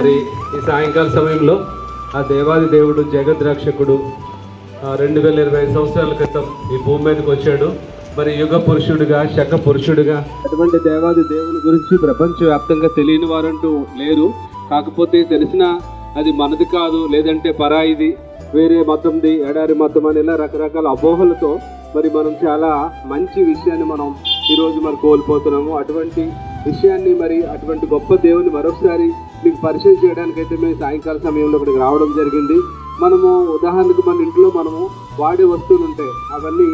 మరి ఈ సాయంకాల సమయంలో ఆ దేవాది దేవుడు జగద్రక్షకుడు రెండు వేల ఇరవై సంవత్సరాల క్రితం ఈ భూమి మీదకి వచ్చాడు. మరి యుగ పురుషుడుగా శక పురుషుడిగా అటువంటి దేవాది దేవుని గురించి ప్రపంచవ్యాప్తంగా తెలియని వారంటూ లేరు. కాకపోతే తెలిసిన అది మనది కాదు లేదంటే పరాయిది వేరే మతంది ఎడారి మతం అని ఇలా రకరకాల అపోహలతో మరి మనం చాలా మంచి విషయాన్ని మనం ఈరోజు మరి కోల్పోతున్నాము. అటువంటి విషయాన్ని మరి అటువంటి గొప్ప దేవుని మరొకసారి మీకు పరిచయం చేయడానికైతే మేము సాయంకాల సమయంలో ఇక్కడికి రావడం జరిగింది. మనము ఉదాహరణకు మన ఇంట్లో మనము వాడే వస్తువులు ఉంటాయి అవన్నీ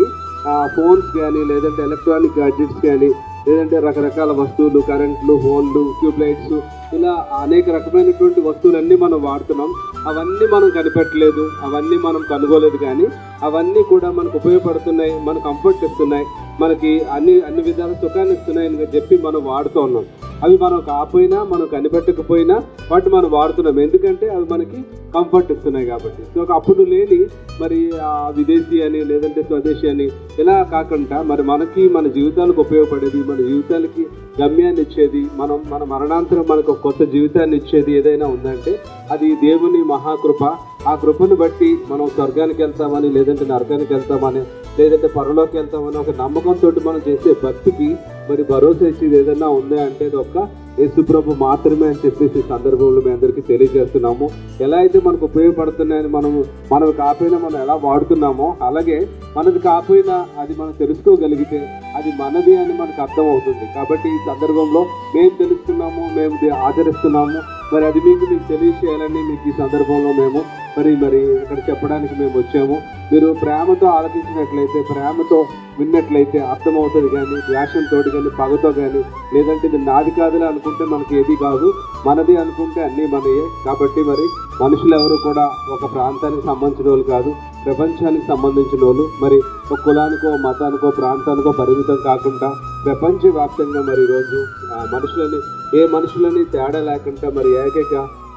ఫోన్స్ కానీ లేదంటే ఎలక్ట్రానిక్ గ్యాడ్జెట్స్ కానీ లేదంటే రకరకాల వస్తువులు కరెంట్లు ఫోన్లు ట్యూబ్ లైట్స్ ఇలా అనేక రకమైనటువంటి వస్తువులన్నీ మనం వాడుతున్నాం. అవన్నీ మనం కనిపెట్టలేదు అవన్నీ మనం కనుగోలేదు కానీ అవన్నీ కూడా మనకు ఉపయోగపడుతున్నాయి మనకు కంఫర్ట్ ఇస్తున్నాయి మనకి అన్ని అన్ని విధాల సుఖాన్ని ఇస్తున్నాయి అని చెప్పి మనం వాడుతూ ఉన్నాం. అవి మనం కాకపోయినా మనం కనిపెట్టకపోయినా వాటిని మనం వాడుతున్నాం. ఎందుకంటే అవి మనకి కంఫర్ట్ ఇస్తున్నాయి కాబట్టి. సో అప్పుడు లేని మరి ఆ విదేశీ అని లేదంటే స్వదేశీ అని ఇలా కాకుండా మరి మనకి మన జీవితాలకు ఉపయోగపడేది మన జీవితాలకి గమ్యాన్ని ఇచ్చేది మనం మన మరణాంతరం మనకు కొత్త జీవితాన్ని ఇచ్చేది ఏదైనా ఉందంటే అది దేవుని మహాకృప. ఆ కృపను బట్టి మనం స్వర్గానికి వెళ్తామని లేదంటే నరకానికి వెళ్తామని లేదంటే పరలోకి వెళ్తామని ఒక నమ్మకంతో మనం చేసే భక్తికి మరి భరోసా ఇచ్చేది ఏదైనా ఉందా అంటే ఒక్క యేసుప్రభు మాత్రమే అని చెప్పేసి ఈ సందర్భంలో మీ అందరికీ తెలియజేస్తున్నాము. ఎలా అయితే మనకు ఉపయోగపడుతున్నాయని మనము మనకు కాకపోయినా మనం ఎలా వాడుతున్నామో అలాగే మనది కాకపోయినా అది మనం తెలుసుకోగలిగితే అది మనది అని మనకు అర్థం అవుతుంది కాబట్టి ఈ సందర్భంలో మేము తెలుసుకున్నాము మేము ఆచరిస్తున్నాము మరి అది మీకు మీకు తెలియచేయాలని మీకు ఈ సందర్భంలో మేము మరి మరి ఇక్కడ చెప్పడానికి మేము వచ్చాము. మీరు ప్రేమతో ఆలోచించినట్లయితే ప్రేమతో విన్నట్లయితే అర్థమవుతుంది కానీ ద్వేషంతో కానీ పగతో కానీ లేదంటే ఇది నాది కాదులే అనుకుంటే మనకి ఏది కాదు. మనది అనుకుంటే అన్నీ మనయే. కాబట్టి మరి మనుషులు ఎవరు కూడా ఒక ప్రాంతానికి సంబంధించిన వాళ్ళు కాదు ప్రపంచానికి సంబంధించిన వాళ్ళు. మరి ఒక కులానికో మతానికో ప్రాంతానికో పరిమితం కాకుండా ప్రపంచవ్యాప్తంగా మరి ఈరోజు ఆ, మనుషులని ఏ మనుషులని తేడా లేకుండా మరి ఏకైక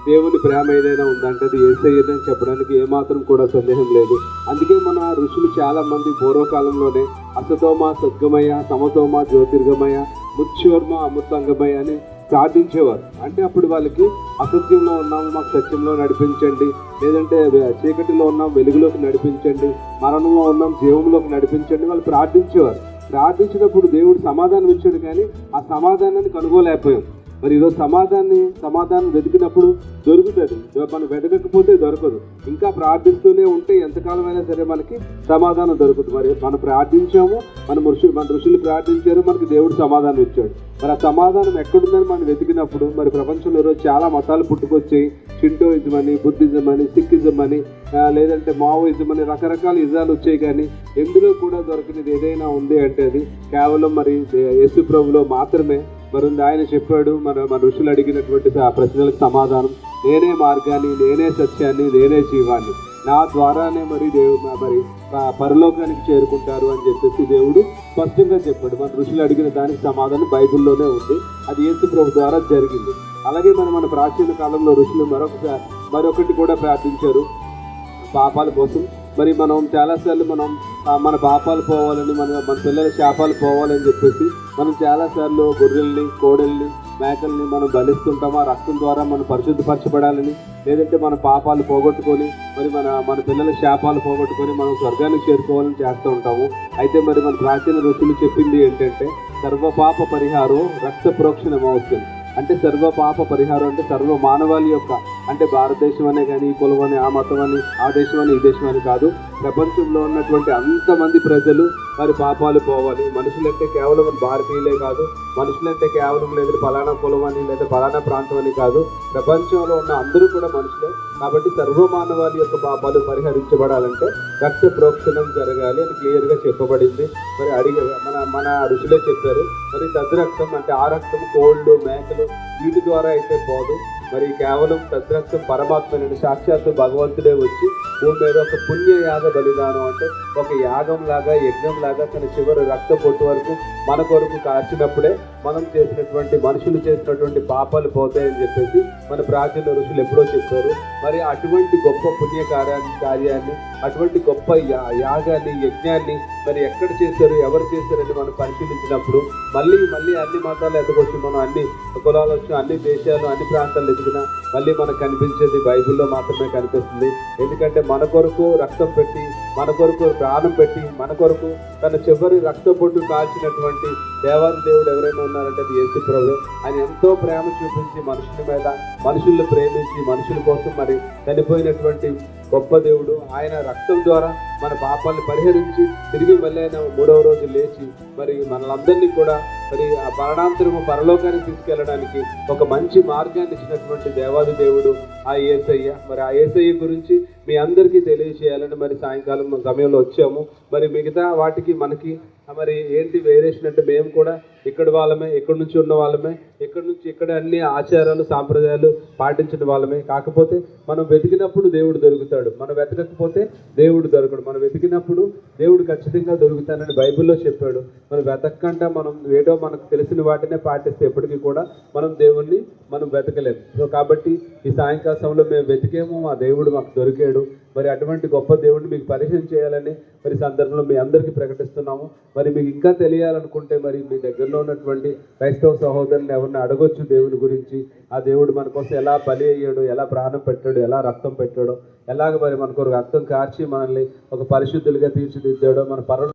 దేవుని ప్రేమ ఏదైనా ఉందంటే అది ఏసయ్యదని చెప్పడానికి ఏమాత్రం కూడా సందేహం లేదు. అందుకే మన ఋషులు చాలామంది పూర్వకాలంలోనే అసతోమ సద్గమయ సమతోమ జ్యోతిర్గమయ ముచ్చోర్మ అమృతంగమయ అని ప్రార్థించేవారు. అంటే అప్పుడు వాళ్ళకి అసత్యంలో ఉన్నాం మాకు సత్యంలో నడిపించండి. లేదంటే చీకటిలో ఉన్నాం వెలుగులోకి నడిపించండి. మరణంలో ఉన్నాం జీవంలోకి నడిపించండి. వాళ్ళు ప్రార్థించేవారు. ప్రార్థించినప్పుడు దేవుడు సమాధానం ఇచ్చాడు కానీ ఆ సమాధానాన్ని కనుగోలేకపోయాం మరి ఈరోజు సమాధాన్ని సమాధానం వెతికినప్పుడు దొరుకుతుంది. మనం వెతకకపోతే దొరకదు. ఇంకా ప్రార్థిస్తూనే ఉంటే ఎంతకాలమైనా సరే మనకి సమాధానం దొరుకుతుంది. మరి మనం ప్రార్థించాము మన ఋషులు మన ఋషులు ప్రార్థించారు మనకి దేవుడు సమాధానం ఇచ్చాడు. మరి ఆ సమాధానం ఎక్కడుందని మనం వెతికినప్పుడు మరి ప్రపంచంలో ఈరోజు చాలా మతాలు పుట్టుకొచ్చాయి. షింటోయిజం అని బుద్ధిజం అని సిక్కిజం అని లేదంటే మావోయిజం అని రకరకాల ఇజాలు వచ్చాయి కానీ ఎందులో కూడా దొరకనిది ఏదైనా ఉంది అంటే అది కేవలం మరి యేసు ప్రభులో మాత్రమే. మరి ఆయన చెప్పాడు మన మన ఋషులు అడిగినటువంటి ఆ ప్రశ్నలకు సమాధానం. నేనే మార్గాన్ని నేనే సత్యాన్ని నేనే జీవాన్ని. నా ద్వారానే మరి దేవుడు మరి పరలోకానికి చేరుకుంటారు అని చెప్పేసి దేవుడు స్పష్టంగా చెప్పాడు. మన ఋషులు అడిగిన దానికి సమాధానం బైబిల్లోనే ఉంది. అది యేసు ప్రభు ద్వారా జరిగింది. అలాగే మన మన ప్రాచీన కాలంలో ఋషులు మరొక మరొకటి కూడా ప్రార్థించారు. పాపాల కోసం మరి మనం చాలాసార్లు మనం మన పాపాలు పోవాలని మన మన పిల్లల శాపాలు పోవాలని చెప్పేసి మనం చాలాసార్లు గొర్రెల్ని కోడల్ని మేకల్ని మనం బలిస్తుంటాం ఆ రక్తం ద్వారా మనం పరిశుద్ధపరచబడాలని లేదంటే మన పాపాలు పోగొట్టుకొని మరి మన మన పిల్లల శాపాలు పోగొట్టుకొని మనం స్వర్గానికి చేరుకోవాలని చేస్తూ ఉంటాము. అయితే మరి మన ప్రాచీన ఋషులు చెప్పింది ఏంటంటే సర్వపాప పరిహారం రక్త ప్రోక్షణం అవసరం అంటే సర్వ పాప పరిహారం అంటే సర్వ మానవాళి యొక్క అంటే భారతదేశం అనే కానీ ఈ కులం అని ఆ మతం అని ఆ దేశం అని ఈ దేశం అని కాదు. ప్రపంచంలో ఉన్నటువంటి అంతమంది ప్రజలు వారి పాపాలు పోవాలి. మనుషులంటే కేవలం భారతీయులే కాదు. మనుషులంటే కేవలం లేదు ఫలానా కులం అని లేదా ఫలానా ప్రాంతం అని కాదు. ప్రపంచంలో ఉన్న అందరూ కూడా మనుషులే. కాబట్టి సర్వమానవాళి యొక్క పాపాలు పరిహరించబడాలంటే రక్త ప్రోక్షణం జరగాలి అని క్లియర్గా చెప్పబడింది. మరి అడిగి మన మన ఋషులే చెప్పారు. మరి తద్రక్తం అంటే ఆ రక్తం కోళ్ళు మేకలు వీటి ద్వారా అయితే పోదు. మరి కేవలం తద్రస్తు పరమాత్మ నేను సాక్షాత్తు భగవంతుడే వచ్చి భూమి మీద ఒక పుణ్య యాగ బలిదానం అంటే ఒక యాగం లాగా యజ్ఞం లాగా తన చివరి రక్త పొట్టు వరకు మన కొరకు కాచినప్పుడే మనం చేసినటువంటి మనుషులు చేసినటువంటి పాపాలు పోతాయని చెప్పేసి మన ప్రాచీన ఋషులు ఎప్పుడో చెప్పారు. మరి అటువంటి గొప్ప పుణ్య కార్యాన్ని కార్యాన్ని అటువంటి గొప్ప యా- యాగాన్ని యజ్ఞాన్ని మరి ఎక్కడ చేశారు ఎవరు చేశారని మనం పరిశీలించినప్పుడు మళ్ళీ మళ్ళీ అన్ని మతాలు ఎదగొచ్చి మనం అన్ని కులాలు వచ్చి అన్ని దేశాలు అన్ని ప్రాంతాలు ఎదిగినా మళ్ళీ మనకు కనిపించేది బైబిల్లో మాత్రమే కనిపిస్తుంది. ఎందుకంటే మన కొరకు రక్తం పెట్టి మన కొరకు ప్రాణం పెట్టి మన కొరకు తన చివరి రక్తపొట్టు కాల్చినటువంటి దేవాది దేవుడు ఎవరైనా ఉన్నారంటే అది ఏసు ప్రభు ఆయన ఎంతో ప్రేమ చూపించి మనుషుల మీద మనుషుల్ని ప్రేమించి మనుషుల కోసం మరి చనిపోయినటువంటి గొప్ప దేవుడు. ఆయన రక్తం ద్వారా మన పాపాలను పరిహరించి తిరిగి మళ్ళీ ఆయన మూడవ రోజు లేచి మరి మనలందరినీ కూడా మరి ఆ మరణాంతరము పరలోకానికి తీసుకెళ్ళడానికి ఒక మంచి మార్గాన్ని ఇచ్చినటువంటి దేవాది దేవుడు. ఆ ఏసయ్య. మరి ఆ ఏసయ్య గురించి మీ అందరికీ తెలియజేయాలని మరి సాయంకాలం సమయంలో వచ్చాము. మరి మిగతా వాటికి మనకి మరి ఏంటి వేరియేషన్ అంటే మేము కూడా ఇక్కడ వాళ్ళమే ఇక్కడ నుంచి ఉన్న వాళ్ళమే ఇక్కడ నుంచి ఇక్కడ అన్ని ఆచారాలు సాంప్రదాయాలు పాటించిన వాళ్ళమే. కాకపోతే మనం వెతికినప్పుడు దేవుడు దొరుకుతాడు. మనం వెతకకపోతే దేవుడు దొరకడు. మనం వెతికినప్పుడు దేవుడు ఖచ్చితంగా దొరుకుతానని బైబిల్లో చెప్పాడు. మనం వెతకకుండా మనం ఏదో మనకు తెలిసిన వాటినే పాటిస్తే ఎప్పటికీ కూడా మనం దేవుణ్ణి మనం వెతకలేము సో కాబట్టి ఈ సాయంకాలం సమయంలో మేము వెతికేమో మా దేవుడు మాకు దొరికాడు. మరి అటువంటి గొప్ప దేవుడిని మీకు పరిచయం చేయాలని మరి సందర్భంలో మీ అందరికీ ప్రకటిస్తున్నాము. మరి మీకు ఇంకా తెలియాలనుకుంటే మరి మీ దగ్గరలో ఉన్నటువంటి క్రైస్తవ సహోదరుని ఎవరిని అడగొచ్చు దేవుని గురించి. ఆ దేవుడు మన కోసం ఎలా బలి అయ్యాడు ఎలా ప్రాణం పెట్టాడు ఎలా రక్తం పెట్టాడో ఎలాగ మరి మనకు రక్తం కార్చి మనల్ని ఒక పరిశుద్ధులుగా తీర్చిదిద్దాడో మన పర